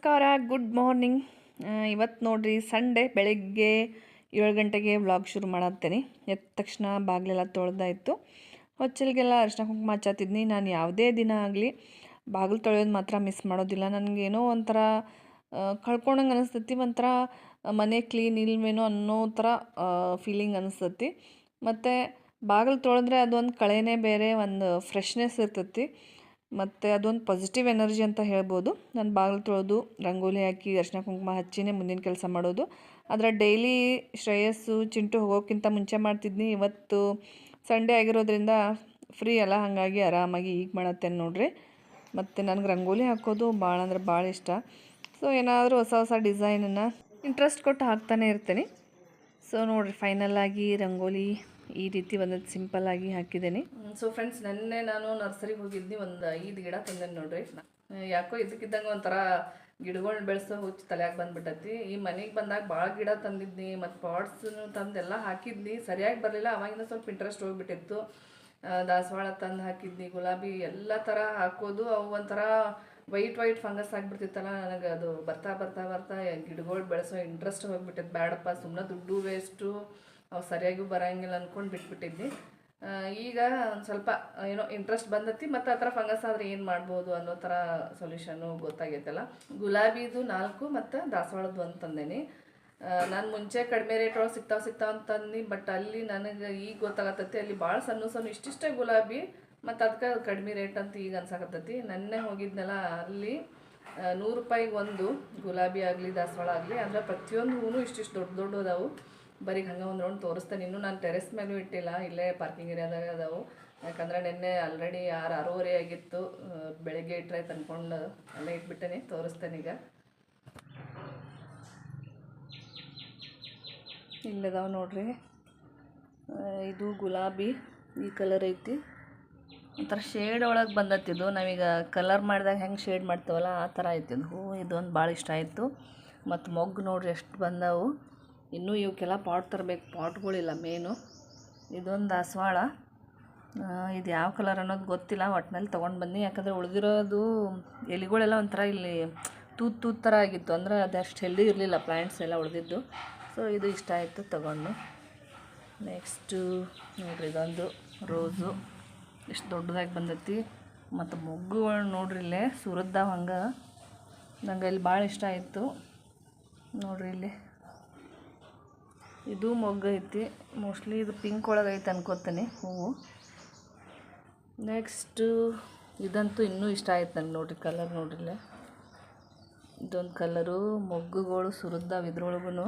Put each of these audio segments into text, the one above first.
ನಮಸ್ಕಾರ good morning ಇವತ್ತು ನೋಡ್ರಿ ಸಂಡೇ ಬೆಳಗ್ಗೆ ಏಳು ಗಂಟೆಗೆ ವ್ಲಾಗ್ ಶುರು ಮಾಡತ್ತೇನೆ. ಎದ್ದ ತಕ್ಷಣ ಬಾಗಿಲೆಲ್ಲ ತೊಳೆದಾಯಿತು. ಹೊಚ್ಚಲಿಗೆಲ್ಲ ಅರಿಶಿನ ಕುಂಕುಮ ಹಚ್ಚತ್ತಿದ್ನಿ ನಾನು ಯಾವುದೇ ದಿನ ಆಗಲಿ ಬಾಗಿಲು ತೊಳೆಯೋದು ಮಾತ್ರ ಮಿಸ್ ಮಾಡೋದಿಲ್ಲ. ನನಗೇನೋ ಒಂಥರ ಕಳ್ಕೊಂಡಂಗೆ ಅನಿಸ್ತತಿ. ಒಂಥರ ಮನೆ ಕ್ಲೀನ್ ಇಲ್ವೇನೋ ಅನ್ನೋ ಥರ ಫೀಲಿಂಗ್ ಅನಿಸ್ತತಿ. ಮತ್ತು ಬಾಗಿಲು ತೊಳೆದ್ರೆ ಅದೊಂದು ಕಳೆನೇ ಬೇರೆ, ಒಂದು ಫ್ರೆಶ್ನೆಸ್ ಇರ್ತೈತಿ. ಮತ್ತು ಅದೊಂದು ಪಾಸಿಟಿವ್ ಎನರ್ಜಿ ಅಂತ ಹೇಳ್ಬೋದು. ನಾನು ಬಾಗಿಲು ತೊಳೆದು ರಂಗೋಲಿ ಹಾಕಿ ಅರ್ಶಿನ ಕುಂಕುಮ ಹಚ್ಚಿನೇ ಮುಂದಿನ ಕೆಲಸ ಮಾಡೋದು. ಆದರೆ ಡೈಲಿ ಶ್ರೇಯಸ್ಸು, ಚಿಂಟು ಹೋಗೋಕ್ಕಿಂತ ಮುಂಚೆ ಮಾಡ್ತಿದ್ನಿ. ಇವತ್ತು ಸಂಡೇ ಆಗಿರೋದ್ರಿಂದ ಫ್ರೀ ಅಲ್ಲ ಹಾಗಾಗಿ ಆರಾಮಾಗಿ ಈಗ ಮಾಡತ್ತೆ ನೋಡ್ರಿ. ಮತ್ತು ನನಗೆ ರಂಗೋಲಿ ಹಾಕೋದು ಭಾಳ ಅಂದರೆ ಭಾಳ ಇಷ್ಟ. ಸೊ ಏನಾದರೂ ಹೊಸ ಹೊಸ ಡಿಸೈನನ್ನು ಇಂಟ್ರೆಸ್ಟ್ ಕೊಟ್ಟು ಹಾಕ್ತಾನೆ ಇರ್ತೀನಿ. ಸೊ ನೋಡಿರಿ ಫೈನಲ್ ರಂಗೋಲಿ ಈ ರೀತಿ ಒಂದೊಂದು ಸಿಂಪಲ್ ಆಗಿ ಹಾಕಿದ್ದೀನಿ. ಸೊ ಫ್ರೆಂಡ್ಸ್ ನೆನ್ನೆ ನಾನು ನರ್ಸರಿಗೆ ಹೋಗಿದ್ನಿ, ಒಂದು ಐದು ಗಿಡ ತಂದೇನೆ ನೋಡ್ರಿ. ಯಾಕೋ ಇದಕ್ಕಿದ್ದಂಗೆ ಒಂಥರ ಗಿಡಗಳ್ನ ಬೆಳೆಸೋ ಹುಚ್ಚು ತಲೆಯಾಗಿ ಬಂದ್ಬಿಟ್ಟೈತಿ. ಈ ಮನೆಗೆ ಬಂದಾಗ ಭಾಳ ಗಿಡ ತಂದಿದ್ನಿ, ಮತ್ತು ಪಾಟ್ಸ್ನು ತಂದೆಲ್ಲ ಹಾಕಿದ್ನಿ. ಸರಿಯಾಗಿ ಬರಲಿಲ್ಲ, ಅವಾಗಿಂದ ಸ್ವಲ್ಪ ಇಂಟ್ರೆಸ್ಟ್ ಹೋಗ್ಬಿಟ್ಟಿತ್ತು. ದಾಸವಾಳ ತಂದು ಹಾಕಿದ್ನಿ, ಗುಲಾಬಿ ಎಲ್ಲ ಥರ ಹಾಕೋದು, ಅವು ಒಂಥರ ವೈಟ್ ವೈಟ್ ಫಂಗಸ್ ಆಗಿಬಿಡ್ತಿತ್ತಲ್ಲ, ನನಗೆ ಅದು ಬರ್ತಾ ಬರ್ತಾ ಬರ್ತಾ ಗಿಡಗಳು ಬೆಳೆಸೋ ಇಂಟ್ರೆಸ್ಟ್ ಹೋಗ್ಬಿಟ್ಟಿತ್ತು. ಬೇಡಪ್ಪ ಸುಮ್ಮನೆ ದುಡ್ಡು ವೇಸ್ಟು ಅವು ಸರಿಯಾಗಿ ಬರಂಗಿಲ್ಲ ಅಂದ್ಕೊಂಡು ಬಿಟ್ಬಿಟ್ಟಿದ್ನಿ ಈಗ ಒಂದು ಸ್ವಲ್ಪ ಏನೋ ಇಂಟ್ರೆಸ್ಟ್ ಬಂದತಿ, ಮತ್ತು ಆ ಥರ ಫಂಗಸ್ ಆದರೆ ಏನು ಮಾಡ್ಬೋದು ಅನ್ನೋ ಥರ ಸೊಲ್ಯೂಷನ್ನು ಗೊತ್ತಾಗೈತಲ್ಲ. ಗುಲಾಬಿದು ನಾಲ್ಕು ಮತ್ತು ದಾಸವಾಳದ್ದು ಒಂದು ನಾನು ಮುಂಚೆ ಕಡಿಮೆ ರೇಟ್ ಒಳಗೆ ಸಿಗ್ತಾವೆ ಸಿಗ್ತಾವೆ ಅಂತಂದು ಬಟ್ ಅಲ್ಲಿ ನನಗೆ ಈಗ ಗೊತ್ತಾಗತ್ತೈತಿ, ಅಲ್ಲಿ ಭಾಳ ಸಣ್ಣ ಸಣ್ಣ ಇಷ್ಟಿಷ್ಟೇ ಗುಲಾಬಿ, ಮತ್ತು ಅದಕ್ಕೆ ಕಡಿಮೆ ರೇಟ್ ಅಂತ ಈಗ ಅನ್ಸಾಕತ್ತೈತಿ. ನೆನ್ನೆ ಹೋಗಿದ್ನಲ್ಲ, ಅಲ್ಲಿ ನೂರು ರೂಪಾಯಿಗೆ ಒಂದು ಗುಲಾಬಿ ಆಗಲಿ, ದಾಸವಾಳ ಆಗಲಿ ಅಂದರೆ ಪ್ರತಿಯೊಂದು ಹೂವು ಇಷ್ಟಿಷ್ಟು ದೊಡ್ಡ ದೊಡ್ಡ ಅದಾವು. ಬರೀ ಹಂಗೆ ಒಂದು ರೌಂಡ್ ತೋರಿಸ್ತೇನೆ. ಇನ್ನೂ ನಾನು ಟೆರೆಸ್ ಮೇಲೂ ಇಟ್ಟಿಲ್ಲ, ಇಲ್ಲೇ ಪಾರ್ಕಿಂಗ್ ಏರಿಯಾದಾಗ ಅದಾವು. ಯಾಕಂದ್ರೆ ನಿನ್ನೆ ಆಲ್ರೆಡಿ ಆರು ಆರೂವರೆ ಆಗಿತ್ತು. ಬೆಳಗ್ಗೆ ಇಟ್ಟರೆ ತಂದ್ಕೊಂಡು ಅಲ್ಲೇ ಇಟ್ಬಿಟ್ಟೇನೆ, ತೋರಿಸ್ತೇನೆ ಈಗ. ಇಲ್ಲದಾವ ನೋಡ್ರಿ. ಇದು ಗುಲಾಬಿ, ಈ ಕಲರ್ ಐತಿ. ಒಂಥರ ಶೇಡ್ ಒಳಗೆ ಬಂದತ್ತಿದ್ದು ನಾವೀಗ ಕಲರ್ ಮಾಡಿದಾಗ ಹೆಂಗೆ ಶೇಡ್ ಮಾಡ್ತೇವಲ್ಲ, ಆ ಥರ ಐತಿ ಇದು. ಹೂವು ಇದೊಂದು ಭಾಳ ಇಷ್ಟ ಆಯಿತು. ಮತ್ತು ಮೊಗ್ಗು ನೋಡ್ರಿ ಎಷ್ಟು ಬಂದವು. ಇನ್ನೂ ಇವಕ್ಕೆಲ್ಲ ಪಾಟ್ ತರಬೇಕು, ಪಾಟ್ಗಳಿಲ್ಲ ಮೇನು ಇದೊಂದು ದಾಸವಾಳ ಇದು ಯಾವ ಕಲರ್ ಅನ್ನೋದು ಗೊತ್ತಿಲ್ಲ ಒಟ್ಟಿನಲ್ಲಿ ತೊಗೊಂಡು ಬನ್ನಿ. ಯಾಕಂದರೆ ಉಳಿದಿರೋದು ಎಲೆಗಳೆಲ್ಲ ಒಂಥರ ಇಲ್ಲಿ ತೂತ್ ತೂತ್ ಥರ ಆಗಿತ್ತು. ಅಂದ್ರೆ ಅಷ್ಟು ಹೆಲ್ದಿ ಇರಲಿಲ್ಲ ಪ್ಲ್ಯಾಂಟ್ಸ್ ಎಲ್ಲ ಉಳಿದಿದ್ದು. ಸೊ ಇದು ಇಷ್ಟ ಆಯಿತು ತೊಗೊಂಡು. ನೆಕ್ಸ್ಟು ನೋಡ್ರಿ, ಇದೊಂದು ರೋಸು ಎಷ್ಟು ದೊಡ್ಡದಾಗಿ ಬಂದೈತಿ. ಮತ್ತು ಮೊಗ್ಗುಗಳು ನೋಡ್ರಿ ಇಲ್ಲೇ ಸುರದ್ದಾವ ಹಂಗೆ. ನಂಗೆ ಇಲ್ಲಿ ಭಾಳ ಇಷ್ಟ ಆಯಿತು. ನೋಡ್ರಿ ಇಲ್ಲಿ. ಇದು ಮೊಗ್ಗು ಐತಿ. ಮೋಸ್ಟ್ಲಿ ಇದು ಪಿಂಕ್ ಒಳಗೆ ಐತೆ ಅನ್ಕೋತೀನಿ ಹೂವು. ನೆಕ್ಸ್ಟು ಇದಂತೂ ಇನ್ನೂ ಇಷ್ಟ ಆಯ್ತು ನಂಗೆ ನೋಡ್ರಿ ಕಲರ್ ನೋಡ್ರಿಲ್ಲ ಇದೊಂದು ಕಲರು ಮೊಗ್ಗುಗಳು ಸುರಿದಾವೆ ಇದ್ರೊಳಗೂ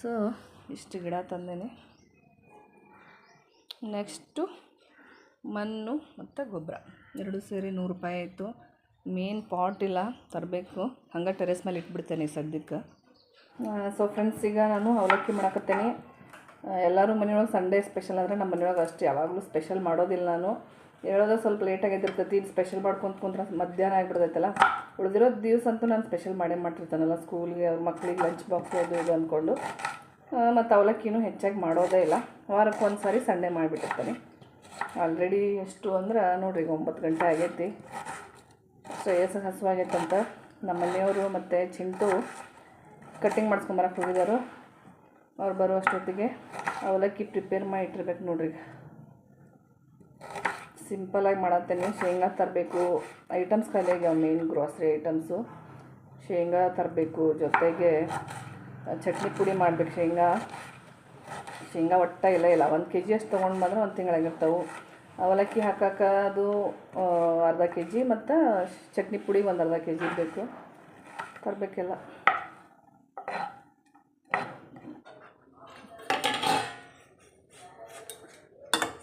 ಸೊ ಇಷ್ಟು ಗಿಡ ತಂದೇನೆ. ನೆಕ್ಸ್ಟು ಮಣ್ಣು ಮತ್ತು ಗೊಬ್ಬರ ಎರಡು ಸೇರಿ ನೂರು ರೂಪಾಯಿ ಆಯಿತು. ಮೇನ್ ಪಾಟ್ ಇಲ್ಲ, ತರಬೇಕು. ಹಂಗೆ ಟೆರೆಸ್ ಮೇಲೆ ಇಟ್ಬಿಡ್ತೇನೆ ಸದ್ಯಕ್ಕೆ. ಸೊ ಫ್ರೆಂಡ್ಸ್ ಈಗ ನಾನು ಅವಲಕ್ಕಿ ಮಾಡಕತ್ತೇನೆ. ಎಲ್ಲರೂ ಮನೆಯೊಳಗೆ ಸಂಡೇ ಸ್ಪೆಷಲ್ ಅಂದರೆ ನಮ್ಮ ಮನೆಯೊಳಗೆ ಅಷ್ಟು ಯಾವಾಗಲೂ ಸ್ಪೆಷಲ್ ಮಾಡೋದಿಲ್ಲ ನಾನು. ಹೇಳೋದು ಸ್ವಲ್ಪ ಲೇಟಾಗಿ ಎದ್ದಿರ್ತೈತಿ ಇದು ಸ್ಪೆಷಲ್ ಮಾಡ್ಕೊಂತ ಕುಂತ್ರೆ ಮಧ್ಯಾಹ್ನ ಆಗಿಬಿಡ್ತೈತಲ್ಲ. ಉಳಿದಿರೋ ದಿವಸ ಅಂತೂ ನಾನು ಸ್ಪೆಷಲ್ ಮಾಡೇ ಮಾಡಿರ್ತಾನಲ್ಲ ಸ್ಕೂಲ್ಗೆ ಮಕ್ಳಿಗೆ ಲಂಚ್ ಬಾಕ್ಸ್ ಅದು ಇದು ಅಂದ್ಕೊಂಡು ಮತ್ತು ಅವಲಕ್ಕಿನೂ ಹೆಚ್ಚಾಗಿ ಮಾಡೋದೇ ಇಲ್ಲ. ವಾರಕ್ಕೆ ಒಂದು ಸಾರಿ ಸಂಡೇ ಮಾಡಿಬಿಟ್ಟಿರ್ತಾನೆ. ಆಲ್ರೆಡಿ ಎಷ್ಟು ಅಂದ್ರೆ ನೋಡ್ರಿ ಈಗ ಒಂಬತ್ತು ಗಂಟೆ ಆಗೈತಿ. ಶ್ರೇಯಸ್ ಹಸುವಾಗೈತಂತ. ನಮ್ಮ ಮನೆಯವರು ಮತ್ತು ಚಿಂಟು ಕಟ್ಟಿಂಗ್ ಮಾಡಿಸ್ಕೊಂಬರಕ್ಕೆ ಹೋಗಿದ್ದಾರೆ ಅವ್ರು ಬರೋ ಅಷ್ಟೊತ್ತಿಗೆ. ಅವಲಕ್ಕಿ ಪ್ರಿಪೇರ್ ಮಾಡಿ ಇಟ್ಟಿರ್ಬೇಕು ನೋಡ್ರಿ. ಸಿಂಪಲಾಗಿ ಮಾಡತ್ತೇನೆ. ಶೇಂಗಾ ತರಬೇಕು. ಐಟಮ್ಸ್ ಖಾಲಿ ಆಗ್ಯಾವ ಮೇನ್ ಗ್ರೋಸರಿ ಐಟಮ್ಸು ಶೇಂಗಾ ತರಬೇಕು. ಜೊತೆಗೆ ಚಟ್ನಿ ಪುಡಿ ಮಾಡಬೇಕು ಶೇಂಗಾ. ಶೇಂಗಾ ಒಟ್ಟ ಇಲ್ಲ ಇಲ್ಲ. ಒಂದು ಕೆ ಜಿ ಅಷ್ಟು ತೊಗೊಂಡು ಬಂದ್ರೆ ಒಂದು ತಿಂಗಳಾಗಿರ್ತಾವೆ. ಅವಲಕ್ಕಿ ಹಾಕಕ್ಕೆ ಅದು ಅರ್ಧ ಕೆ ಜಿ ಮತ್ತು ಚಟ್ನಿ ಪುಡಿ ಒಂದು ಅರ್ಧ ಕೆ ಜಿ ಬೇಕು ತರಬೇಕೆಲ್ಲ.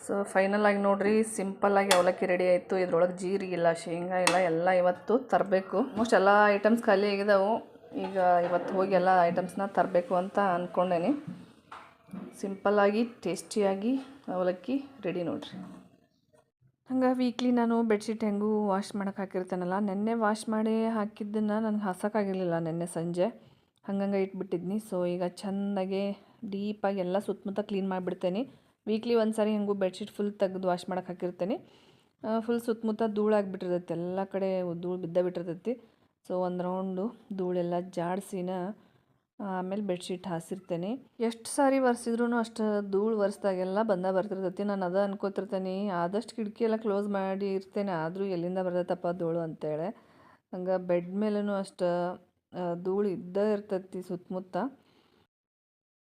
ಸೊ ಫೈನಲ್ ಆಗಿ ನೋಡ್ರಿ ಸಿಂಪಲ್ ಆಗಿ ಅವಲಕ್ಕಿ ರೆಡಿ ಆಯಿತು. ಇದ್ರೊಳಗೆ ಜೀರಿಗೆ ಇಲ್ಲ, ಶೇಂಗಾ ಇಲ್ಲ, ಎಲ್ಲ ಇವತ್ತು ತರಬೇಕು. ಮೋಸ್ಟ್ ಎಲ್ಲ ಐಟಮ್ಸ್ ಖಾಲಿ ಆಗಿದ್ದಾವೆ ಈಗ ಇವತ್ತು ಹೋಗಿ ಎಲ್ಲ ಐಟಮ್ಸ್ನ ತರಬೇಕು ಅಂತ ಅಂದ್ಕೊಂಡೇನಿ ಸಿಂಪಲ್ಲಾಗಿ ಟೇಸ್ಟಿಯಾಗಿ ಅವಲಕ್ಕಿ ರೆಡಿ ನೋಡಿರಿ. ಹಂಗೆ ವೀಕ್ಲಿ ನಾನು ಬೆಡ್ಶೀಟ್ ಹೆಂಗೂ ವಾಶ್ ಮಾಡೋಕೆ ಹಾಕಿರ್ತೇನಲ್ಲ, ನೆನ್ನೆ ವಾಶ್ ಮಾಡಿ ಹಾಕಿದ್ದನ್ನು ನನಗೆ ಹಾಸೋಕ್ಕಾಗಿರಲಿಲ್ಲ ನೆನ್ನೆ ಸಂಜೆ. ಹಂಗಂಗೆ ಇಟ್ಬಿಟ್ಟಿದ್ನಿ. ಸೊ ಈಗ ಚೆಂದಾಗೆ ಡೀಪಾಗಿ ಎಲ್ಲ ಸುತ್ತಮುತ್ತ ಕ್ಲೀನ್ ಮಾಡಿಬಿಡ್ತೇನೆ. ವೀಕ್ಲಿ ಒಂದು ಸಾರಿ ಹೆಂಗೂ ಬೆಡ್ಶೀಟ್ ಫುಲ್ ತೆಗೆದು ವಾಶ್ ಮಾಡಕ್ಕೆ ಹಾಕಿರ್ತೇನೆ. ಫುಲ್ ಸುತ್ತಮುತ್ತ ಧೂಳಾಗಿಬಿಟ್ಟಿರ್ತೈತಿ ಎಲ್ಲ ಕಡೆ ಧೂಳು ಬಿದ್ದ ಬಿಟ್ಟಿರ್ತೈತಿ. ಸೊ ಒಂದು ರೌಂಡು ಧೂಳೆಲ್ಲ ಜಾಡಿಸಿನ, ಆಮೇಲೆ ಬೆಡ್ಶೀಟ್ ಹಾಸಿರ್ತೇನೆ. ಎಷ್ಟು ಸಾರಿ ಒರೆಸಿದ್ರೂ ಅಷ್ಟು ಧೂಳು ಒರೆಸ್ದಾಗೆಲ್ಲ ಬಂದ ಬರ್ತಿರ್ತೈತಿ. ನಾನು ಅದ ಅನ್ಕೋತಿರ್ತೇನೆ. ಆದಷ್ಟು ಕಿಟಕಿ ಎಲ್ಲ ಕ್ಲೋಸ್ ಮಾಡಿ ಇರ್ತೇನೆ. ಆದರೂ ಎಲ್ಲಿಂದ ಬರ್ತೈತಪ್ಪ ಧೂಳು ಅಂತೇಳಿ. ಹಂಗೆ ಬೆಡ್ ಮೇಲೂ ಅಷ್ಟು ಧೂಳು ಇದ್ದೇ ಇರ್ತೈತಿ ಸುತ್ತಮುತ್ತ.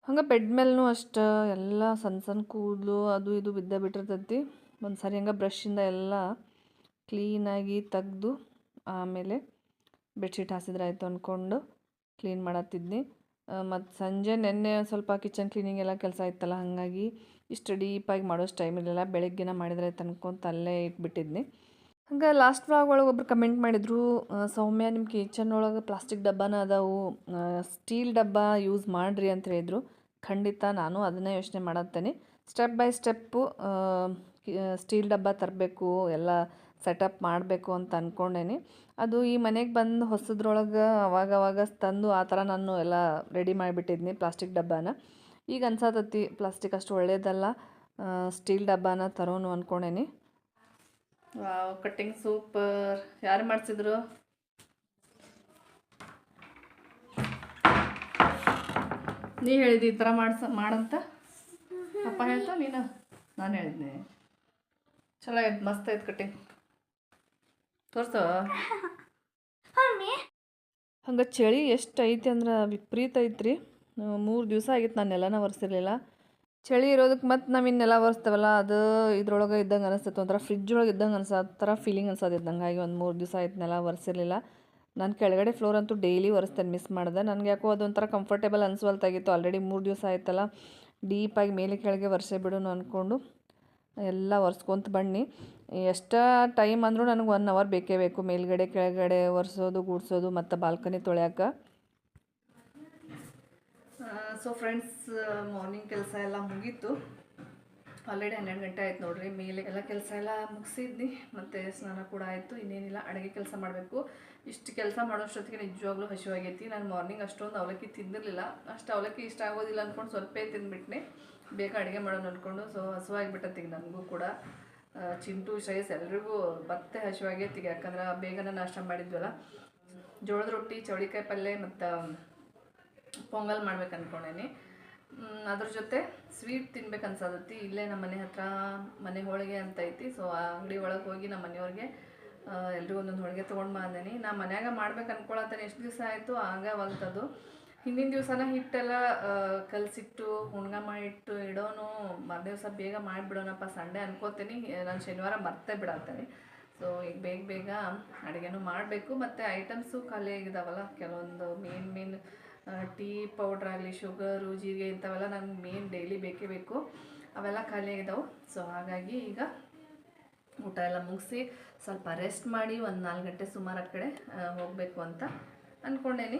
ಹಂಗೆ ಬೆಡ್ ಮೇಲೂ ಅಷ್ಟು ಎಲ್ಲ ಸಣ್ಣ ಸಣ್ಣ ಕೂದಲು ಅದು ಇದು ಬಿದ್ದ ಬಿಟ್ಟಿರ್ತೈತಿ. ಒಂದು ಸಾರಿ ಹಂಗೆ ಬ್ರಷಿಂದ ಎಲ್ಲ ಕ್ಲೀನಾಗಿ ತೆಗ್ದು ಆಮೇಲೆ ಬೆಡ್ಶೀಟ್ ಹಾಸಿದ್ರೆ ಆಯಿತು ಅಂದ್ಕೊಂಡು ಕ್ಲೀನ್ ಮಾಡತ್ತಿದ್ನಿ ಮತ್ತು ಸಂಜೆ ನೆನ್ನೆ ಸ್ವಲ್ಪ ಕಿಚನ್ ಕ್ಲೀನಿಂಗ್ ಎಲ್ಲ ಕೆಲಸ ಇತ್ತಲ್ಲ, ಹಾಗಾಗಿ ಇಷ್ಟು ಡೀಪಾಗಿ ಮಾಡೋಷ್ಟು ಟೈಮ್ ಇರಲಿಲ್ಲ. ಬೆಳಗ್ಗೆನ ಮಾಡಿದ್ರೆ ಆಯ್ತು ಅನ್ಕೊಂತ ಅಲ್ಲೇ ಇಟ್ಬಿಟ್ಟಿದ್ನಿ. ಹಂಗೆ ಲಾಸ್ಟ್ ವ್ಲಾಗ್ ಒಳಗೆ ಒಬ್ರು ಕಮೆಂಟ್ ಮಾಡಿದರು ಸೌಮ್ಯ, ನಿಮ್ಮ ಕಿಚನ್ ಒಳಗೆ ಪ್ಲಾಸ್ಟಿಕ್ ಡಬ್ಬನ ಅದಾವು ಸ್ಟೀಲ್ ಡಬ್ಬ ಯೂಸ್ ಮಾಡಿರಿ ಅಂತ ಹೇಳಿದರು. ಖಂಡಿತ ನಾನು ಅದನ್ನೇ ಯೋಚನೆ ಮಾಡತ್ತೇನೆ. ಸ್ಟೆಪ್ ಬೈ ಸ್ಟೆಪ್ಪು ಸ್ಟೀಲ್ ಡಬ್ಬ ತರಬೇಕು, ಎಲ್ಲ ಸೆಟಪ್ ಮಾಡಬೇಕು ಅಂತ ಅಂದ್ಕೊಂಡೇನಿ ಅದು ಈ ಮನೆಗೆ ಬಂದು ಹೊಸದ್ರೊಳಗೆ ಅವಾಗವಾಗ ಅವಾಗ ತಂದು ಆ ಥರ ನಾನು ಎಲ್ಲ ರೆಡಿ ಮಾಡಿಬಿಟ್ಟಿದ್ನಿ ಪ್ಲಾಸ್ಟಿಕ್ ಡಬ್ಬನ. ಈಗ ಅನ್ಸತತಿ, ಪ್ಲಾಸ್ಟಿಕ್ ಅಷ್ಟು ಒಳ್ಳೆಯದಲ್ಲ ಸ್ಟೀಲ್ ಡಬ್ಬನ ತರೋನು ಅಂದ್ಕೊಂಡೇನಿ ವಾವ್ ಕಟ್ಟಿಂಗ್ ಸೂಪರ್ ಯಾರು ಮಾಡಿಸಿದ್ರು? ನೀ ಹೇಳಿದಿ ಈ ಥರ ಮಾಡ್ಸ ಮಾಡಂತ? ಅಪ್ಪ ಹೇಳ್ತಾ ನೀನು? ನಾನು ಹೇಳಿದ್ನೆ. ಚಲೋ ಆಯ್ತು ಮಸ್ತ್ ಆಯ್ತು ಕಟ್ಟಿಂಗ್ ತೋರ್ಸು. ಹಂಗೆ ಚಳಿ ಎಷ್ಟು ಐತಿ ಅಂದ್ರೆ ವಿಪರೀತ ಐತ್ರಿ. ಮೂರು ದಿವಸ ಆಗಿತ್ತು ನಾನು ನೆಲನ ಒರೆಸಿರ್ಲಿಲ್ಲ. ಚಳಿ ಇರೋದಕ್ಕೆ ಮತ್ತು ನಾವು ಇನ್ನೆಲ್ಲ ಒರೆಸ್ತೇವಲ್ಲ, ಅದು ಇದ್ರೊಳಗೆ ಇದ್ದಂಗೆ ಅನಿಸ್ತೈತೆ. ಒಂಥರ ಫ್ರಿಜ್ ಒಳಗೆ ಇದ್ದಂಗೆ ಅನ್ಸೋ ಥರ ಫೀಲಿಂಗ್ ಅನ್ಸೋದಿತ್ತು ಹಾಗೆ ಒಂದು ಮೂರು ದಿವಸ ಆಯ್ತು ನೆಲ ಒರೆಸಿರ್ಲಿಲ್ಲ. ನಾನು ಕೆಳಗಡೆ ಫ್ಲೋರ್ ಅಂತೂ ಡೈಲಿ ಒರೆಸ್ತೇನೆ ಮಿಸ್ ಮಾಡಿದೆ. ನನಗೆ ಯಾಕೋ ಅದೊಂಥರ ಕಂಫರ್ಟೇಬಲ್ ಅನಿಸುವಲ್ತಾಗಿತ್ತು. ಆಲ್ರೆಡಿ ಮೂರು ದಿವಸ ಆಯ್ತಲ್ಲ ಡೀಪಾಗಿ ಮೇಲೆ ಕೆಳಗೆ ಒರೆಸೇ ಬಿಡೋಣ ಅಂದ್ಕೊಂಡು ಎಲ್ಲ ಒರೆಸ್ಕೊಂತ ಬನ್ನಿ. ಎಷ್ಟು ಟೈಮ್ ಅಂದರೂ ನನಗೆ ಒನ್ ಅವರ್ ಬೇಕೇ ಬೇಕು. ಮೇಲ್ಗಡೆ ಕೆಳಗಡೆ ಒರೆಸೋದು, ಗುಡ್ಸೋದು, ಮತ್ತು ಬಾಲ್ಕನಿ ತೊಳ್ಯಾಕ. ಸೊ ಫ್ರೆಂಡ್ಸ್ ಮಾರ್ನಿಂಗ್ ಕೆಲಸ ಎಲ್ಲ ಮುಗೀತು. ಆಲ್ರೆಡಿ ಹನ್ನೆರಡು ಗಂಟೆ ಆಯ್ತು ನೋಡ್ರಿ, ಮೇಲೆ ಎಲ್ಲ ಕೆಲಸ ಎಲ್ಲ ಮುಗಿಸಿದ್ನಿ, ಮತ್ತು ಸ್ನಾನ ಕೂಡ ಆಯಿತು, ಇನ್ನೇನಿಲ್ಲ, ಅಡುಗೆ ಕೆಲಸ ಮಾಡಬೇಕು. ಇಷ್ಟು ಕೆಲಸ ಮಾಡೋಷ್ಟೊತ್ತಿಗೆ ನಿಜವಾಗ್ಲೂ ಹಸಿವಾಗೈತಿ, ನಾನು ಮಾರ್ನಿಂಗ್ ಅಷ್ಟೊಂದು ಅವಲಕ್ಕಿ ತಿಂದಿರಲಿಲ್ಲ. ಅಷ್ಟು ಅವಲಕ್ಕಿ ಇಷ್ಟ ಆಗೋದಿಲ್ಲ ಅಂದ್ಕೊಂಡು ಸ್ವಲ್ಪೇ ತಿಂದ್ಬಿಟ್ನೆ. ಬೇಗ ಅಡುಗೆ ಮಾಡೋಣ ಅಂದ್ಕೊಂಡು ಸೊ ಹಸುವಾಗಿಬಿಟ್ಟತ್ತೀಗ ನನಗೂ ಕೂಡ. ಚಿಂಟು, ಶ್ರೇಯಸ್ ಎಲ್ರಿಗೂ ಮತ್ತೆ ಹಸಿವಾಗೈತಿ, ಯಾಕಂದ್ರೆ ಬೇಗನೆ ನಾಷ್ಟ ಮಾಡಿದ್ವಲ್ಲ. ಜೋಳದ ರೊಟ್ಟಿ, ಚೌಳಿಕಾಯಿ ಪಲ್ಯ ಮತ್ತು ಪೊಂಗಲ್ ಮಾಡ್ಬೇಕು ಅಂದ್ಕೊಂಡೇನಿ ಅದ್ರ ಜೊತೆ ಸ್ವೀಟ್ ತಿನ್ಬೇಕು ಅನ್ಸದತ್ತಿ ಇಲ್ಲೇ ನಮ್ಮ ಮನೆ ಹತ್ರ ಮನೆ ಹೋಳಿಗೆ ಅಂತ ಐತಿ. ಸೊ ಆ ಅಂಗಡಿ ಒಳಗೆ ಹೋಗಿ ನಮ್ಮ ಮನೆಯವ್ರಿಗೆ ಎಲ್ರಿಗೂ ಒಂದೊಂದು ಹೋಳಿಗೆ ತೊಗೊಂಡು ಬಂದೇನಿ. ನಾ ಮನ್ಯಾಗ ಮಾಡ್ಬೇಕು ಅನ್ಕೊಳತ್ತೇನೆ ಎಷ್ಟು ದಿವಸ ಆಯಿತು? ಆಗವಲ್ತದು ಹಿಂದಿನ ದಿವಸನ ಹಿಟ್ಟೆಲ್ಲ ಕಲಸಿಟ್ಟು ಹುಣ್ಗ ಮಾಡಿಟ್ಟು, ಇಡೋನು, ಮರು ದಿವಸ ಬೇಗ ಮಾಡಿಬಿಡೋಣಪ್ಪ ಸಂಡೆ ಅನ್ಕೋತೀನಿ. ನಾನು ಶನಿವಾರ ಮರ್ತೇ ಬಿಡತ್ತೇನೆ ಸೊ ಈಗ ಬೇಗ ಬೇಗ ಅಡುಗೆನೂ ಮಾಡಬೇಕು. ಮತ್ತು ಐಟಮ್ಸು ಖಾಲಿ ಆಗಿದಾವಲ್ಲ. ಕೆಲವೊಂದು ಮೇನ್ ಮೇನ್ ಟೀ ಪೌಡ್ರ್ ಆಗಲಿ, ಶುಗರು, ಜೀರಿಗೆ ಇಂಥವೆಲ್ಲ ನಂಗೆ ಮೇನ್ ಡೈಲಿ ಬೇಕೇ ಬೇಕು. ಅವೆಲ್ಲ ಖಾಲಿ ಆಗಿದ್ದಾವೆ ಸೊ ಹಾಗಾಗಿ ಈಗ ಊಟ ಎಲ್ಲ ಮುಗಿಸಿ ಸ್ವಲ್ಪ ರೆಸ್ಟ್ ಮಾಡಿ ಒಂದು ನಾಲ್ಕು ಗಂಟೆ ಸುಮಾರು ಆ ಕಡೆ ಹೋಗಬೇಕು ಅಂತ ಅಂದ್ಕೊಂಡೇನಿ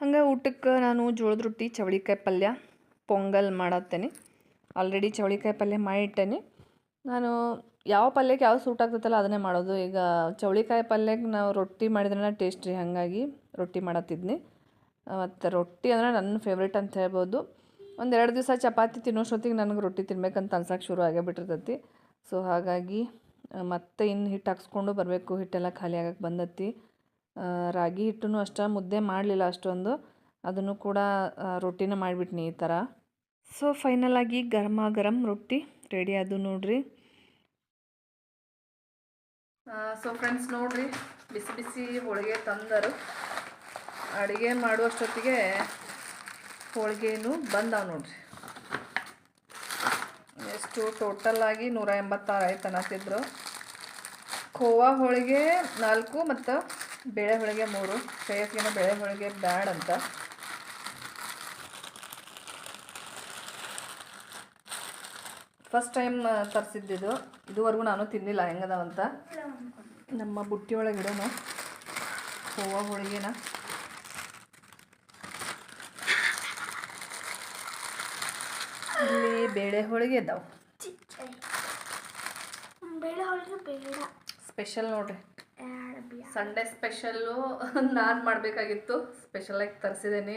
ಹಂಗೆ ಊಟಕ್ಕೆ ನಾನು ಜೋಳದ ರೊಟ್ಟಿ, ಚವಳಿಕಾಯಿ ಪಲ್ಯ, ಪೊಂಗಲ್ ಮಾಡತ್ತೇನೆ. ಆಲ್ರೆಡಿ ಚವಳಿಕಾಯಿ ಪಲ್ಯ ಮಾಡಿಟ್ಟೇನೆ. ನಾನು ಯಾವ ಪಲ್ಯಕ್ಕೆ ಯಾವ ಸೂಟ್ ಆಗ್ತೈತಲ್ಲ ಅದನ್ನೇ ಮಾಡೋದು. ಈಗ ಚವಳಿಕಾಯಿ ಪಲ್ಯಕ್ಕೆ ನಾವು ರೊಟ್ಟಿ ಮಾಡಿದ್ರೆ ಟೇಸ್ಟ್ ರೀ. ಹಾಗಾಗಿ ರೊಟ್ಟಿ ಮಾಡತ್ತಿದ್ನಿ. ಮತ್ತು ರೊಟ್ಟಿ ಅಂದರೆ ನನ್ನ ಫೇವ್ರೇಟ್ ಅಂತ ಹೇಳ್ಬೋದು. ಒಂದು ಎರಡು ದಿವಸ ಚಪಾತಿ ತಿನ್ನೋಷ್ಟೊತ್ತಿಗೆ ನನಗೆ ರೊಟ್ಟಿ ತಿನ್ಬೇಕಂತ ಅನ್ಸಕ್ಕೆ ಶುರು ಆಗೇ ಬಿಟ್ಟಿರ್ತೈತಿ. ಸೊ ಹಾಗಾಗಿ ಮತ್ತೆ ಇನ್ನು ಹಿಟ್ಟು ಹಾಕ್ಸ್ಕೊಂಡು ಬರಬೇಕು. ಹಿಟ್ಟೆಲ್ಲ ಖಾಲಿ ಆಗಕ್ಕೆ ಬಂದತಿ. ರಾಗಿ ಹಿಟ್ಟು ಅಷ್ಟೇ ಮುದ್ದೆ ಮಾಡಲಿಲ್ಲ ಅಷ್ಟೊಂದು. ಅದನ್ನು ಕೂಡ ರೊಟ್ಟಿನ ಮಾಡಿಬಿಟ್ನಿ ಈ ಥರ ಸೊ ಫೈನಲ್ ಆಗಿ ಗರಮ ಗರಂ ರೊಟ್ಟಿ ರೆಡಿ ಅದು ನೋಡ್ರಿ. ಸೊ ಫ್ರೆಂಡ್ಸ್ ನೋಡ್ರಿ, ಬಿಸಿ ಬಿಸಿ ಹೋಳಿಗೆ ತಂದರು. ಅಡುಗೆ ಮಾಡುವಷ್ಟೊತ್ತಿಗೆ ಹೋಳಿಗೆನೂ ಬಂದಾವ ನೋಡ್ರಿ. ಎಷ್ಟು ಟೋಟಲ್ ಆಗಿ ನೂರ ಎಂಬತ್ತಾರು ಆಯ್ತು ಅನ್ನತ್ತಿದ್ರು ಖೋವಾ ಹೋಳಿಗೆ ನಾಲ್ಕು ಮತ್ತು ಬೇಳೆ ಹೋಳಿಗೆ ಮೂರು. ಶ್ರೇಯಸ್ಗೆನ ಬೇಳೆ ಹೋಳಿಗೆ ಬ್ಯಾಡ್ ಅಂತ. ಫಸ್ಟ್ ಟೈಮ್ ತರಿಸಿದ್ದಿದ್ದು ಇದುವರೆಗೂ ನಾನು ತಿನ್ನಿಲ್ಲ ಹೆಂಗದವಂತ ನಮ್ಮ ಬುಟ್ಟಿ ಇಡೋಣ ಖೋವಾ ಹೋಳಿಗೆನ ಇಲ್ಲಿ ಬೇಳೆ ಹೋಳಿಗೆ ಇದ್ದಾವೆ ಬೇಳೆ ಹೋಳಿಗೆ ಬೇಡ. ಸ್ಪೆಷಲ್ ನೋಡ್ರಿ. ಸಂಡೇ ಸ್ಪೆಷಲ್ಲು ನಾನು ಮಾಡಬೇಕಾಗಿತ್ತು. ಸ್ಪೆಷಲಾಗಿ ತರಿಸಿದ್ದೀನಿ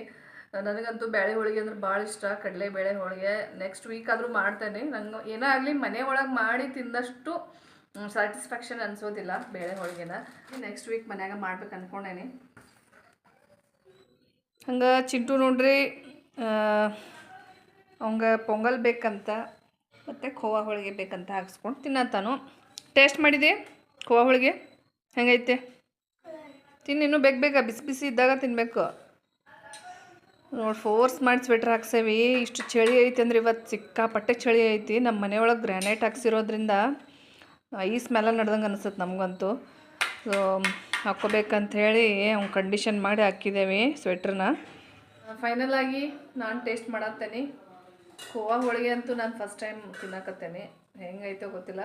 ನನಗಂತೂ ಬೇಳೆ ಹೋಳಿಗೆ ಅಂದ್ರೆ ಭಾಳ ಇಷ್ಟ. ಕಡಲೆ ಬೇಳೆ ಹೋಳಿಗೆ. ನೆಕ್ಸ್ಟ್ ವೀಕ್ ಆದರೂ ಮಾಡ್ತೇನೆ. ನಂಗೆ ಏನೇ ಆಗಲಿ ಮನೆ ಒಳಗೆ ಮಾಡಿ ತಿಂದಷ್ಟು ಸ್ಯಾಟಿಸ್ಫ್ಯಾಕ್ಷನ್ ಅನ್ಸೋದಿಲ್ಲ ಬೇಳೆ ಹೋಳಿಗೆನ. ನೆಕ್ಸ್ಟ್ ವೀಕ್ ಮನ್ಯಾಗ ಮಾಡ್ಬೇಕು ಅನ್ಕೊಂಡೇನಿ. ಹಂಗೆ ಚಿಂಟು ನೋಡ್ರಿ ಅವಂಗೆ ಪೊಂಗಲ್ ಬೇಕಂತ, ಮತ್ತು ಖೋವಾ ಹೋಳಿಗೆ ಬೇಕಂತ ಹಾಕ್ಸ್ಕೊಂಡು ತಿನ್ನತ್ತಾನು. ಟೇಸ್ಟ್ ಮಾಡಿದೆ ಖೋವಾ ಹೋಳಿಗೆ. ಹೆಂಗೈತೆ? ತಿನ್ನಿನ್ನು ಬೇಗ ಬೇಗ ಬಿಸಿ ಬಿಸಿ ಇದ್ದಾಗ ತಿನ್ನಬೇಕು ನೋಡಿ ಫೋರ್ಸ್ ಮಾಡಿ ಸ್ವೆಟ್ರ್ ಹಾಕ್ಸೇವಿ. ಇಷ್ಟು ಚಳಿ ಐತಿ ಅಂದ್ರೆ ಇವತ್ತು ಸಿಕ್ಕಾಪಟ್ಟೆ ಚಳಿ ಐತಿ. ನಮ್ಮ ಮನೆಯೊಳಗೆ ಗ್ರಾನೈಟ್ ಹಾಕ್ಸಿರೋದ್ರಿಂದ ಈ ಸ್ಮೆಲ್ಲ ನಡ್ದಂಗೆ ಅನಿಸುತ್ತೆ ನಮಗಂತೂ. ಸೊ ಹಾಕ್ಕೋಬೇಕಂತ ಹೇಳಿ ಅವ್ನು ಕಂಡೀಷನ್ ಮಾಡಿ ಹಾಕಿದ್ದೇವೆ ಸ್ವೆಟ್ರನ್ನ ಫೈನಲ್ ಆಗಿ ನಾನು ಟೇಸ್ಟ್ ಮಾಡತ್ತೇನೆ. ಖೋವಾ ಹೋಳಿಗೆ ಅಂತೂ ನಾನು ಫಸ್ಟ್ ಟೈಮ್ ತಿನ್ನಕತ್ತೇನೆ. ಹೆಂಗೈತೋ ಗೊತ್ತಿಲ್ಲ.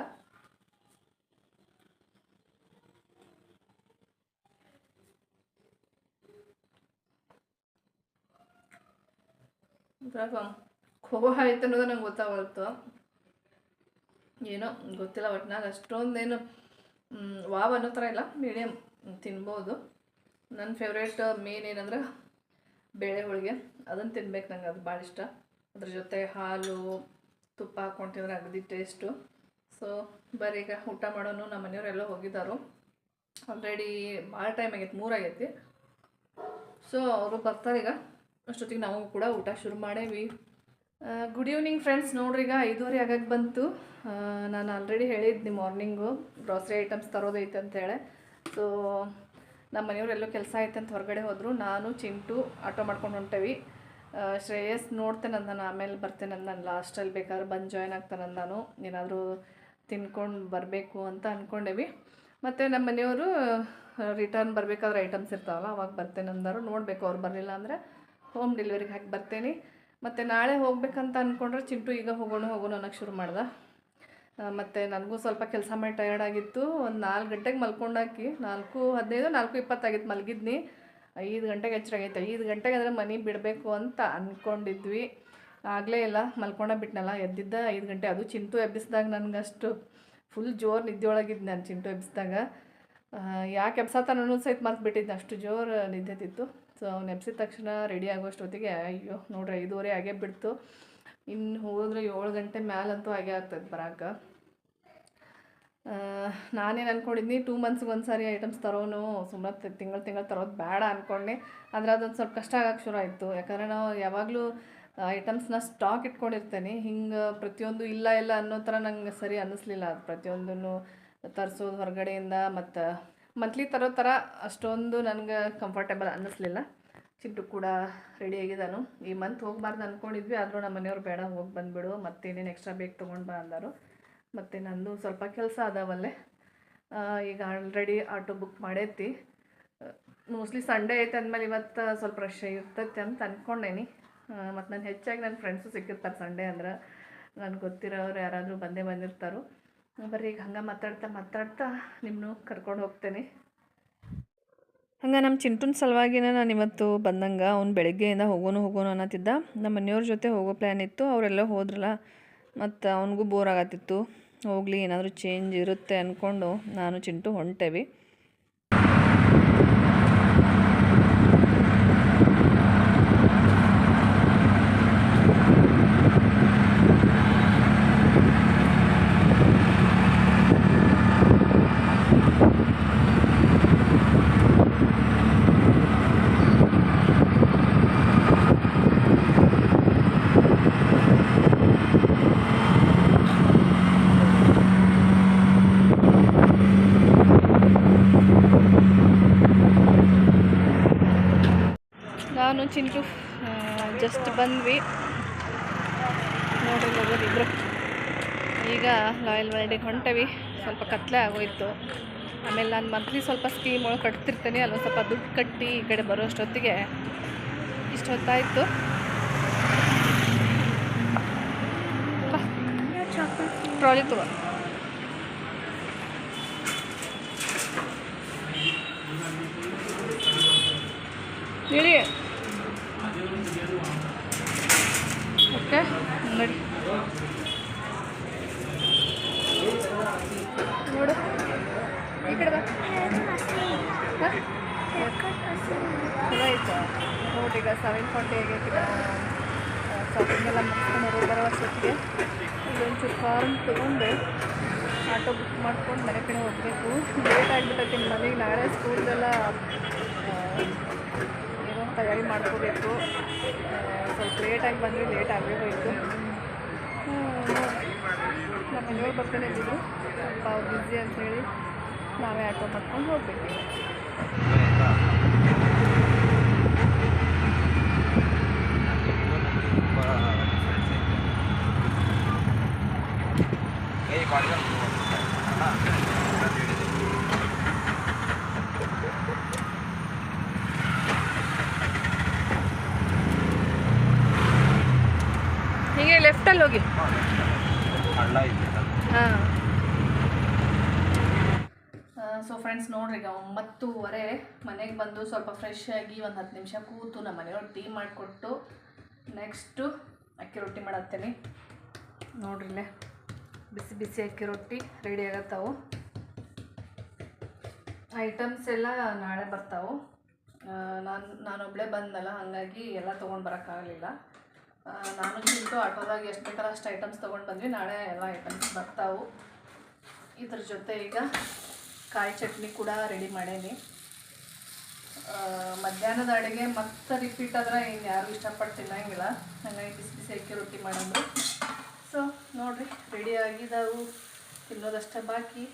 ಖೋವಾ ಐತೆ ಅನ್ನೋದು ನಂಗೆ ಗೊತ್ತಾಗಲ್ತು. ಏನೋ ಗೊತ್ತಿಲ್ಲ ಒಟ್ನಾಗ ಅಷ್ಟೊಂದೇನು ವಾವ್ ಅನ್ನೋ ಥರ ಇಲ್ಲ ಮೀಡಿಯಮ್ ತಿನ್ಬೋದು. ನನ್ನ ಫೇವ್ರೇಟ್ ಮೇನ್ ಏನಂದ್ರೆ ಬೇಳೆ ಹೋಳಿಗೆ. ಅದನ್ನು ತಿನ್ಬೇಕು ನಂಗೆ, ಅದು ಭಾಳ ಇಷ್ಟ. ಅದ್ರ ಜೊತೆ ಹಾಲು, ತುಪ್ಪ ಹಾಕ್ಕೊಂಡು ತಿಂದರೆ ಅಗದಿ ಟೇಸ್ಟು ಸೊ ಬರೀ ಈಗ ಊಟ ಮಾಡೋನು ನಮ್ಮ ಮನೆಯವರೆಲ್ಲ ಹೋಗಿದ್ದಾರು ಆಲ್ರೆಡಿ ಭಾಳ ಟೈಮ್ ಆಗೈತೆ ಮೂರಾಗೈತಿ ಸೊ ಅವರು ಬರ್ತಾರೆ ಈಗ. ಅಷ್ಟೊತ್ತಿಗೆ ನಾವು ಕೂಡ ಊಟ ಶುರು ಮಾಡೇವಿ. ಗುಡ್ ಈವ್ನಿಂಗ್ ಫ್ರೆಂಡ್ಸ್ ನೋಡ್ರಿ ಈಗ ಐದೂವರೆ ಆಗಕ್ಕೆ ಬಂತು. ನಾನು ಆಲ್ರೆಡಿ ಹೇಳಿದ್ನಿ ಮಾರ್ನಿಂಗು ಗ್ರಾಸರಿ ಐಟಮ್ಸ್ ತರೋದೈತೆ ಅಂತೇಳಿ ಸೊ ನಮ್ಮ ಮನೆಯವರೆಲ್ಲೋ ಕೆಲಸ ಐತೆ ಅಂತ ಹೊರಗಡೆ ಹೋದರು. ನಾನು, ಚಿಂಟು, ಆಟೋ ಮಾಡ್ಕೊಂಡು ಹೊಂಟೇವಿ. ಶ್ರೇಯಸ್ ನೋಡ್ತೇನೆ ನಾನು ಆಮೇಲೆ ಬರ್ತೇನೆ ನಾನು ಲಾಸ್ಟಲ್ಲಿ ಬೇಕಾದ್ರೆ ಬಂದು ಜಾಯ್ನ್ ಆಗ್ತಾನೆ ನಾನು ಏನಾದರೂ ತಿನ್ಕೊಂಡು ಬರಬೇಕು ಅಂತ ಅಂದ್ಕೊಂಡೇವಿ ಮತ್ತು ನಮ್ಮ ಮನೆಯವರು ರಿಟರ್ನ್ ಬರಬೇಕಾದ್ರೆ ಐಟಮ್ಸ್ ಇರ್ತಾವಲ್ಲ, ಅವಾಗ ಬರ್ತೇನೆ ಅಂದರು ನೋಡಬೇಕು ಅವ್ರು ಬರಲಿಲ್ಲ ಅಂದರೆ ಹೋಮ್ ಡೆಲಿವರಿಗೆ ಹಾಕಿ ಬರ್ತೇನೆ. ಮತ್ತು ನಾಳೆ ಹೋಗ್ಬೇಕಂತ ಅಂದ್ಕೊಂಡ್ರೆ ಚಿಂಟು ಈಗ ಹೋಗೋಣ ಹೋಗೋಣ ಅನ್ನೋಕ್ಕೆ ಶುರು ಮಾಡ್ದೆ. ಮತ್ತು ನನಗೂ ಸ್ವಲ್ಪ ಕೆಲಸ ಮಾಡಿ ಟಯರ್ಡ್ ಆಗಿತ್ತು. ಒಂದು ನಾಲ್ಕು ಗಂಟೆಗೆ ಮಲ್ಕೊಂಡಾಕಿ ನಾಲ್ಕು ಹದಿನೈದು, ನಾಲ್ಕು ಇಪ್ಪತ್ತಾಗಿತ್ತು ಮಲಗಿದ್ನಿ. ಐದು ಗಂಟೆಗೆ ಎಚ್ಚರ ಆಗೈತೆ. ಐದು ಗಂಟೆಗೆ ಅಂದರೆ ಮನೆ ಬಿಡಬೇಕು ಅಂತ ಅಂದ್ಕೊಂಡಿದ್ವಿ ಆಗಲೇ ಇಲ್ಲ ಮಲ್ಕೊಂಡ ಬಿಟ್ನಲ್ಲ, ಎದ್ದಿದ್ದ ಐದು ಗಂಟೆ. ಅದು ಚಿಂಟು ಎಬ್ಬಿಸಿದಾಗ ನನಗಷ್ಟು ಫುಲ್ ಜೋರು ನಿದ್ದೆ ಒಳಗಿದ್ದು ನಾನು ಚಿಂಟು ಎಬ್ಬಿಸಿದಾಗ. ಯಾಕೆ ಎಬ್ಸತ್ತಾನು ಸಹಿತ ಮರ್ತು ಬಿಟ್ಟಿದ್ದೆ ಅಷ್ಟು ಜೋರು ನಿದ್ದೆತಿತ್ತು ಸೊ ಅವ್ನು ಎಬ್ಸಿದ ತಕ್ಷಣ ರೆಡಿ ಆಗೋಷ್ಟೊತ್ತಿಗೆ, ಅಯ್ಯೋ, ನೋಡ್ರಿ ಐದೂವರೆ ಆಗೇ ಬಿಡ್ತು. ಇನ್ನು ಹೋದ್ರೆ ಏಳು ಗಂಟೆ ಮ್ಯಾಲಂತೂ ಹಾಗೆ ಆಗ್ತದೆ ಬರಾಕ. ನಾನೇನು ಅಂದ್ಕೊಂಡಿದ್ನಿ ಟೂ ಮಂತ್ಸ್ಗೆ ಒಂದು ಸಾರಿ ಐಟಮ್ಸ್ ತರೋನು ಸುಮ್ಮನೆ ತಿಂಗಳು ತಿಂಗಳು ತರೋದು ಬೇಡ ಅಂದ್ಕೊಂಡೆ ಆದರೆ ಅದೊಂದು ಸ್ವಲ್ಪ ಕಷ್ಟ ಆಗಕ್ಕೆ ಶುರು ಆಯಿತು. ಯಾಕಂದರೆ ನಾವು ಯಾವಾಗಲೂ ಐಟಮ್ಸ್ನ ಸ್ಟಾಕ್ ಇಟ್ಕೊಂಡಿರ್ತೇನೆ. ಹಿಂಗೆ ಪ್ರತಿಯೊಂದು ಇಲ್ಲ ಇಲ್ಲ ಅನ್ನೋ ಥರ ನಂಗೆ ಸರಿ ಅನ್ನಿಸ್ಲಿಲ್ಲ ಅದು ಪ್ರತಿಯೊಂದನ್ನು ತರಿಸೋದು ಹೊರಗಡೆಯಿಂದ ಮತ್ತು ಮಂತ್ಲಿ ತರೋ ಥರ ಅಷ್ಟೊಂದು ನನಗೆ ಕಂಫರ್ಟೇಬಲ್ ಅನ್ನಿಸ್ಲಿಲ್ಲ ಚಿಂಟು ಕೂಡ ರೆಡಿ ಆಗಿದ್ದಾನು. ಈ ಮಂತ್ ಹೋಗಬಾರ್ದು ಅಂದ್ಕೊಂಡಿದ್ವಿ ಆದರೂ ನಮ್ಮ ಮನೆಯವ್ರು ಬೇಡ, ಹೋಗಿ ಬಂದುಬಿಡು. ಮತ್ತೇನೇನು ಎಕ್ಸ್ಟ್ರಾ ಬೇಕು ತೊಗೊಂಡು ಬಾ ಅಂದರು. ಮತ್ತು ನಂದು ಸ್ವಲ್ಪ ಕೆಲಸ ಅದಾವಲ್ಲೇ. ಈಗ ಆಲ್ರೆಡಿ ಆಟೋ ಬುಕ್ ಮಾಡೈತಿ. ಮೋಸ್ಟ್ಲಿ ಸಂಡೇ ಐತೆ ಅಂದಮೇಲೆ ಇವತ್ತು ಸ್ವಲ್ಪ ರಶ್ ಇರ್ತೈತೆ ಅಂತ ಅಂದ್ಕೊಂಡೇನಿ ಮತ್ತು ನಾನು ಹೆಚ್ಚಾಗಿ ನನ್ನ ಫ್ರೆಂಡ್ಸು ಸಿಕ್ಕಿರ್ತಾರೆ ಸಂಡೇ ಅಂದ್ರೆ ನನಗೆ ಗೊತ್ತಿರೋರು ಯಾರಾದರೂ ಬಂದೇ ಬಂದಿರ್ತಾರೋ. ಬರ್ರಿ ಈಗ ಹಂಗೆ ಮಾತಾಡ್ತಾ ಮಾತಾಡ್ತಾ ನಿಮ್ಮನ್ನು ಕರ್ಕೊಂಡು ಹೋಗ್ತೇನೆ. ಹಂಗೆ ನಮ್ಮ ಚಿಂಟುನ ಸಲುವಾಗಿನೇ ನಾನು ಇವತ್ತು ಬಂದಂಗೆ, ಅವ್ನು ಬೆಳಗ್ಗೆಯಿಂದ ಹೋಗೋನು ಹೋಗೋನು ಅನ್ನತ್ತಿದ್ದ. ನಮ್ಮ ಮನೆಯವ್ರ ಜೊತೆ ಹೋಗೋ ಪ್ಲ್ಯಾನ್ ಇತ್ತು, ಅವರೆಲ್ಲ ಹೋದ್ರಲ್ಲ. ಮತ್ತು ಅವನಿಗೂ ಬೋರ್ ಆಗತ್ತಿತ್ತು. ಹೋಗಲಿ ಏನಾದರೂ ಚೇಂಜ್ ಇರುತ್ತೆ ಅಂದ್ಕೊಂಡು ನಾನು ಚಿಂಟು ಹೊಂಟೇವಿ. ನಾನು ಚಿಂಟು ಜಸ್ಟ್ ಬಂದ್ವಿ. ನೋಡ್ರಿ ಹೋಗೋದು ಇಬ್ಬರು ಈಗ ಲಾಯಲ್ ವರ್ಡಿಗೆ ಹೊಂಟವಿ. ಸ್ವಲ್ಪ ಕತ್ಲೆ ಆಗೋಯ್ತು. ಆಮೇಲೆ ನಾನು ಮಂತ್ಲಿ ಸ್ವಲ್ಪ ಸ್ಕೀಮ್ ಒಳಗೆ ಕಟ್ತಿರ್ತೇನೆ. ಅಲ್ಲೊಂದು ಸ್ವಲ್ಪ ದುಡ್ಡು ಕಟ್ಟಿ ಈ ಕಡೆ ಬರೋ ಅಷ್ಟೊತ್ತಿಗೆ ಇಷ್ಟು ಹೊತ್ತಾಯಿತು. ಟ್ರಾಲಿ ತಗೋ. ಹೇಳಿ. ಓಕೆ ನೋಡಿ ನೋಡು. ಈ ಕಡೆ ಬಾ. ನೋಡಿ ಈಗ ಸೆವೆನ್ ಫಾರ್ಟಿ ಆಗೈತಿ ಶಾಪಿಂಗ್ ಎಲ್ಲ ಮುಗಿಸ್ಕೊಂಡು ಬರೋ ಅಷ್ಟೊತ್ತಿಗೆ ಇಲ್ಲೊಂಚೂರು ಫಾರ್ಮ್ ತೊಗೊಂಡು ಆಟೋ ಬುಕ್ ಮಾಡ್ಕೊಂಡು ಮನೆ ಕಡೆ ಹೋಗಬೇಕು. ಲೇಟ್ ಆಗಿಬಿಟ್ಟೈತಿ ಮನೆಗೆ ನಾಳೆ ಸ್ಕೂಲ್ದೆಲ್ಲ ತಯಾರಿ ಮಾಡ್ಕೋಬೇಕು. ಸ್ವಲ್ಪ ಲೇಟಾಗಿ ಬಂದರೆ ಲೇಟ್ ಆಗಬೇಕಾಯಿತು ನಮ್ಮ ಮನೆಯವ್ರು ಬರ್ತಾನೆ ಇದ್ದಿದ್ರು ಸ್ವಲ್ಪ ಅವ್ರು ಬ್ಯುಸಿ ಅಂತೇಳಿ ನಾವೇ ಆಟೋ ಮಾಡ್ಕೊಂಡು ಹೋಗ್ಬೇಕು. ಹೀಗೆ ಲೆಫ್ಟಲ್ಲಿ ಹೋಗಿ. ಹಾಂ. ಸೊ ಫ್ರೆಂಡ್ಸ್ ನೋಡ್ರಿ ಈಗ ಒಂಬತ್ತೂವರೆ, ಮನೆಗೆ ಬಂದು ಸ್ವಲ್ಪ ಫ್ರೆಶ್ ಆಗಿ ಒಂದು ಹತ್ತು ನಿಮಿಷ ಕೂತು ನಮ್ಮ ಮನೆಯವ್ರು ಟೀ ಮಾಡಿಕೊಟ್ಟು ನೆಕ್ಸ್ಟು ಅಕ್ಕಿ ರೊಟ್ಟಿ ಮಾಡತ್ತೇನೆ. ನೋಡ್ರಿಲ್ಲೇ ಬಿಸಿ ಬಿಸಿ ಅಕ್ಕಿ ರೊಟ್ಟಿ ರೆಡಿ ಆಗತ್ತವು. ಐಟಮ್ಸ್ ಎಲ್ಲ ನಾಳೆ ಬರ್ತಾವೆ. ನಾನು ನಾನೊಬ್ಬಳೇ ಬಂದಲ್ಲ ಹಾಗಾಗಿ ಎಲ್ಲ ತೊಗೊಂಡು ಬರೋಕ್ಕಾಗಲಿಲ್ಲ. ನಾನು ಚಿಂಟು ಆಟೋದಾಗ ಎಷ್ಟು ಬೇಕಾದ್ರೆ ಅಷ್ಟು ಐಟಮ್ಸ್ ತೊಗೊಂಡು ಬಂದ್ವಿ. ನಾಳೆ ಎಲ್ಲ ಐಟಮ್ಸ್ ಬರ್ತಾವು. ಇದ್ರ ಜೊತೆ ಈಗ ಕಾಯಿ ಚಟ್ನಿ ಕೂಡ ರೆಡಿ ಮಾಡೇನಿ. ಮಧ್ಯಾಹ್ನದ ಅಡುಗೆ ಮತ್ತೆ ರಿಪೀಟ್ ಆದ್ರೆ ಇನ್ನು ಯಾರು ಇಷ್ಟಪಟ್ಟು ತಿನ್ನಂಗಿಲ್ಲ. ಹಾಗಾಗಿ ಬಿಸಿ ಬಿಸಿ ಅಕ್ಕಿ ರೊಟ್ಟಿ ಮಾಡೋದು ಸೊ ನೋಡಿರಿ ರೆಡಿ ಆಗಿದಾವು. ತಿನ್ನೋದಷ್ಟೇ ಬಾಕಿ.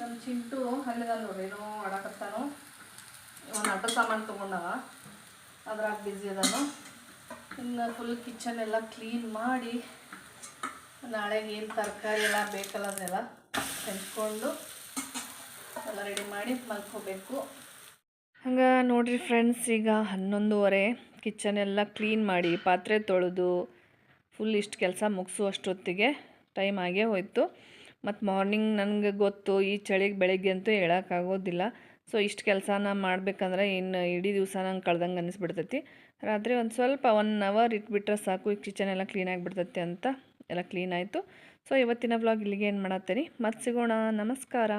ನಮ್ಮ ಚಿಂಟು ಅಲ್ಲಿದ ನೋಡಿ ಏನೋ ಆಡಕತ್ತಾನು. ಒಂದು ಆಟೋ ಸಾಮಾನು ತೊಗೊಂಡವ. ಅದ್ರಾಗ ಬ್ಯುಸಿ ಅದಾನು. ಇನ್ನು ಫುಲ್ ಕಿಚನ್ ಎಲ್ಲ ಕ್ಲೀನ್ ಮಾಡಿ ನಾಳೆಗೆ ಏನು ತರಕಾರಿ ಎಲ್ಲ ಬೇಕಲ್ಲ ಅದೆಲ್ಲ ಹೆಂಚ್ಕೊಂಡು ಎಲ್ಲ ರೆಡಿ ಮಾಡಿ ಮಲ್ಕೋಬೇಕು. ಹಂಗೆ ನೋಡಿರಿ ಫ್ರೆಂಡ್ಸ್ ಈಗ ಹನ್ನೊಂದುವರೆ ಕಿಚನ್ ಎಲ್ಲ ಕ್ಲೀನ್ ಮಾಡಿ, ಪಾತ್ರೆ ತೊಳೆದು ಫುಲ್ ಇಷ್ಟು ಕೆಲಸ ಮುಗಿಸುವಷ್ಟೊತ್ತಿಗೆ ಟೈಮ್ ಆಗೇ ಹೋಯಿತು. ಮತ್ತು ಮಾರ್ನಿಂಗ್ ನನಗೆ ಗೊತ್ತು, ಈ ಚಳಿಗೆ ಬೆಳಗ್ಗೆ ಅಂತೂ ಹೇಳೋಕ್ಕಾಗೋದಿಲ್ಲ ಸೊ ಇಷ್ಟು ಕೆಲಸನ ಮಾಡಬೇಕಂದ್ರೆ ಇನ್ನು ಇಡೀ ದಿವಸ ನಂಗೆ ಕಳ್ದಂಗೆ ಅನ್ನಿಸ್ಬಿಡ್ತೈತಿ ರಾತ್ರಿ ಒಂದು ಸ್ವಲ್ಪ ಒನ್ ಅವರ್ ಇಟ್ಬಿಟ್ರೆ ಸಾಕು ಈ ಕಿಚನ್ ಎಲ್ಲ ಕ್ಲೀನ್ ಆಗಿಬಿಡ್ತೈತಿ ಅಂತ ಎಲ್ಲ ಕ್ಲೀನ್ ಆಯಿತು. ಸೊ ಇವತ್ತಿನ ವ್ಲಾಗ್ ಇಲ್ಲಿಗೆ ಏನು ಮಾಡತ್ತೀರಿ? ಮತ್ತೆ ಸಿಗೋಣ. ನಮಸ್ಕಾರ.